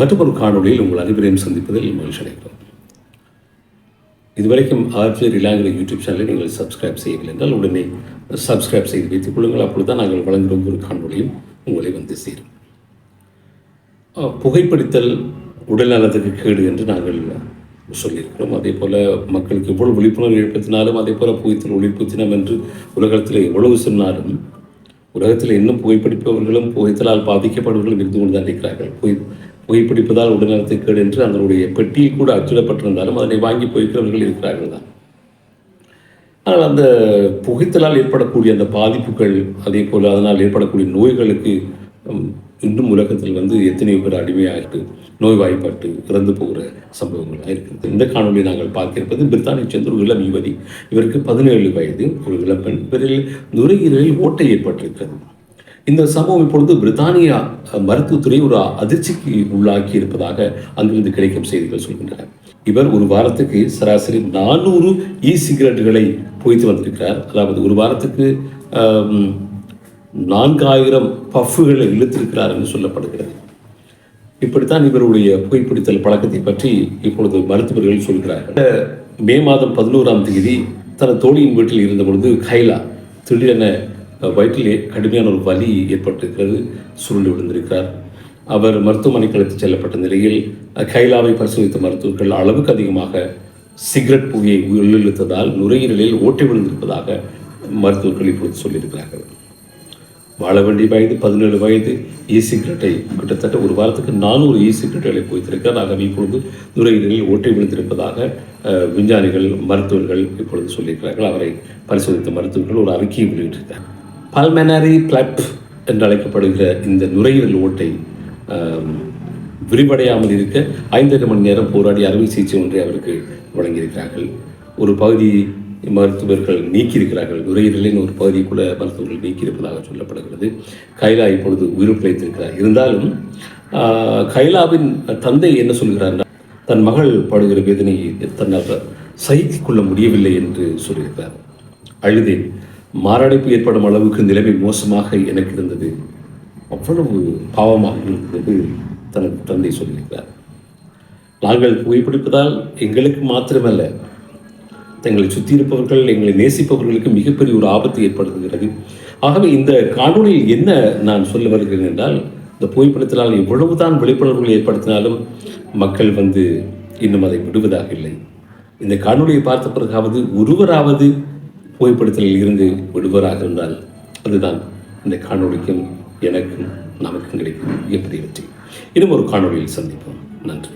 மற்றொரு காணொளியில் உங்கள் அனைவரையும் சந்திப்பதில் மகிழ்ச்சி அடைகிறோம். இதுவரைக்கும் ஆர்ஜர் ரிலாங்கிற யூடியூப் சேனலை நீங்கள் சப்ஸ்கிரைப் செய்யவில்லை என்றால் உடனே சப்ஸ்கிரைப் செய்து வைத்துக் கொள்ளுங்கள். அப்பொழுது தான் நாங்கள் வழங்குகிற ஒவ்வொரு காணொளியும் உங்களை வந்து சேரும். புகைப்பிடித்தல் உடல் நலத்துக்கு கேடு என்று நாங்கள் சொல்லியிருக்கிறோம். அதே போல் மக்களுக்கு எவ்வளோ விழிப்புணர்வு ஏற்படுத்தினாலும் அதே போல் புகைத்தல் ஒழிப்பு தினம் என்று உலகத்தில் எவ்வளவு சொன்னாலும் உலகத்தில் இன்னும் புகைப்பிடிப்பவர்களும் புகைத்தலால் பாதிக்கப்படுபவர்களும் இருந்து கொண்டு தான் இருக்கிறார்கள். புகை புகைப்பிடிப்பதால் உடல்நலத்தை கேடு என்று அதனுடைய பெட்டியில் கூட அச்சிடப்பட்டிருந்தாலும் அதனை வாங்கி போய்க்கிறவர்கள் இருக்கிறார்கள் தான். ஆனால் அந்த புகைத்தலால் ஏற்படக்கூடிய அந்த பாதிப்புகள் அதே போல் அதனால் ஏற்படக்கூடிய நோய்களுக்கு இன்னும் உலகத்தில் வந்து எத்தனையோ பேர் அடிமையாகிட்டு நோய்வாய்ப்பட்டு இறந்து போகிற சம்பவங்களாக இருக்கிறது இந்த காணொலியை நாங்கள் பார்த்திருப்பது பிரித்தானியை சேர்ந்த ஒரு இளம் யுவதி. இவருக்கு பதினேழு வயது. ஒரு இளம்பெண் இவரில் நுரையீரலில் ஓட்டை ஏற்பட்டிருக்கிறது. இந்த சம்பவம் இப்பொழுது பிரித்தானியா மருத்துவத்துறை ஒரு அதிர்ச்சிக்கு உள்ளாக்கி இருப்பதாக அங்கிருந்து கிடைக்கும் செய்திகள் சொல்கின்றன. இவர் ஒரு வாரத்துக்கு சராசரி நானூறு இ சிகரெட்டுகளை புகைத்து வந்திருக்கிறார். அதாவது ஒரு வாரத்துக்கு நான்காயிரம் பஃப்புகளை இழுத்திருக்கிறார் என்று சொல்லப்படுகிறது. இப்படித்தான் இவருடைய புகைப்பிடித்தல் பழக்கத்தை பற்றி இப்பொழுது மருத்துவர்கள் சொல்கிறார்கள். மே மாதம் பதினோராம் தேதி தனது தோழியின் வீட்டில் இருந்த பொழுது கைலா திடீரென வயிற்றிலே கடுமையான ஒரு வலி ஏற்பட்டிருக்கிறது சுருண்டு விழுந்திருக்கிறார். அவர் மருத்துவமனைக்கு அழைத்துச் செல்லப்பட்ட நிலையில் கைலாவை பரிசோதித்த மருத்துவர்கள் அளவுக்கு அதிகமாக சிகரெட் புகையை உள்ளிழுத்ததால் நுரையீரலில் ஓட்டி விழுந்திருப்பதாக மருத்துவர்கள் இப்பொழுது சொல்லியிருக்கிறார்கள். வாழ வேண்டிய வயது பதினேழு வயது இ சிகரெட்டை கிட்டத்தட்ட ஒரு வாரத்துக்கு நானூறு இ சிகரெட்டுகளை குவித்திருக்கிறார் ஆகவே இப்பொழுது நுரையீரலில் ஓட்டை விழுந்திருப்பதாக விஞ்ஞானிகள் மருத்துவர்கள் இப்பொழுது சொல்லியிருக்கிறார்கள். அவரை பரிசோதித்த மருத்துவர்கள் ஒரு அறிக்கையை வெளியிட்டிருக்கிறார். பல்மெனரி பிளப் என்று அழைக்கப்படுகிற இந்த நுரையீரல் ஓட்டை விரிவடையாமல் இருக்க ஐந்தரை மணி நேரம் போராடி அறுவை சிகிச்சை ஒன்றை அவருக்கு வழங்கியிருக்கிறார்கள். ஒரு பகுதி மருத்துவர்கள் நீக்கியிருக்கிறார்கள். நுரையீரலின் ஒரு பகுதியை கூட மருத்துவர்கள் நீக்கியிருப்பதாக சொல்லப்படுகிறது. கைலா இப்பொழுது உயிர் பிழைத்திருக்கிறார் இருந்தாலும் கைலாவின் தந்தை என்ன சொல்கிறார் தன் மகள் படுகிற வேதனையை தன்னால் சகித்துக் கொள்ள முடியவில்லை என்று சொல்லியிருக்கிறார். அழுதேன் மாரடைப்பு ஏற்படும் அளவுக்கு நிலைமை மோசமாக எனக்கு இருந்தது. அவ்வளவு பாவமாக இருந்தது தனது தந்தை சொல்லியிருக்கிறார். நாங்கள் புகைப்பிடிப்பதால் எங்களுக்கு மாத்திரமல்ல எங்களை சுற்றி இருப்பவர்கள் எங்களை நேசிப்பவர்களுக்கு மிகப்பெரிய ஒரு ஆபத்து ஏற்படுத்துகிறது. ஆகவே இந்த காணொளியில் என்ன நான் சொல்ல வருகிறேன் என்றால் இந்த புகைப்படத்தினால் எவ்வளவுதான் விழிப்புணர்வுகள் ஏற்படுத்தினாலும் மக்கள் வந்து இன்னும் அதை விடுவதாக இல்லை. இந்த காணொலியை பார்த்த பிறகாவது ஒருவராவது புகைப்படத்தில் இருந்து விடுவராக இருந்தால் அதுதான் இந்த காணொளிக்கும் எனக்கும் நமக்கும் கிடைக்கும். எப்படி வெற்றி இன்னும் ஒரு காணொளியில் சந்திப்போம். நன்றி.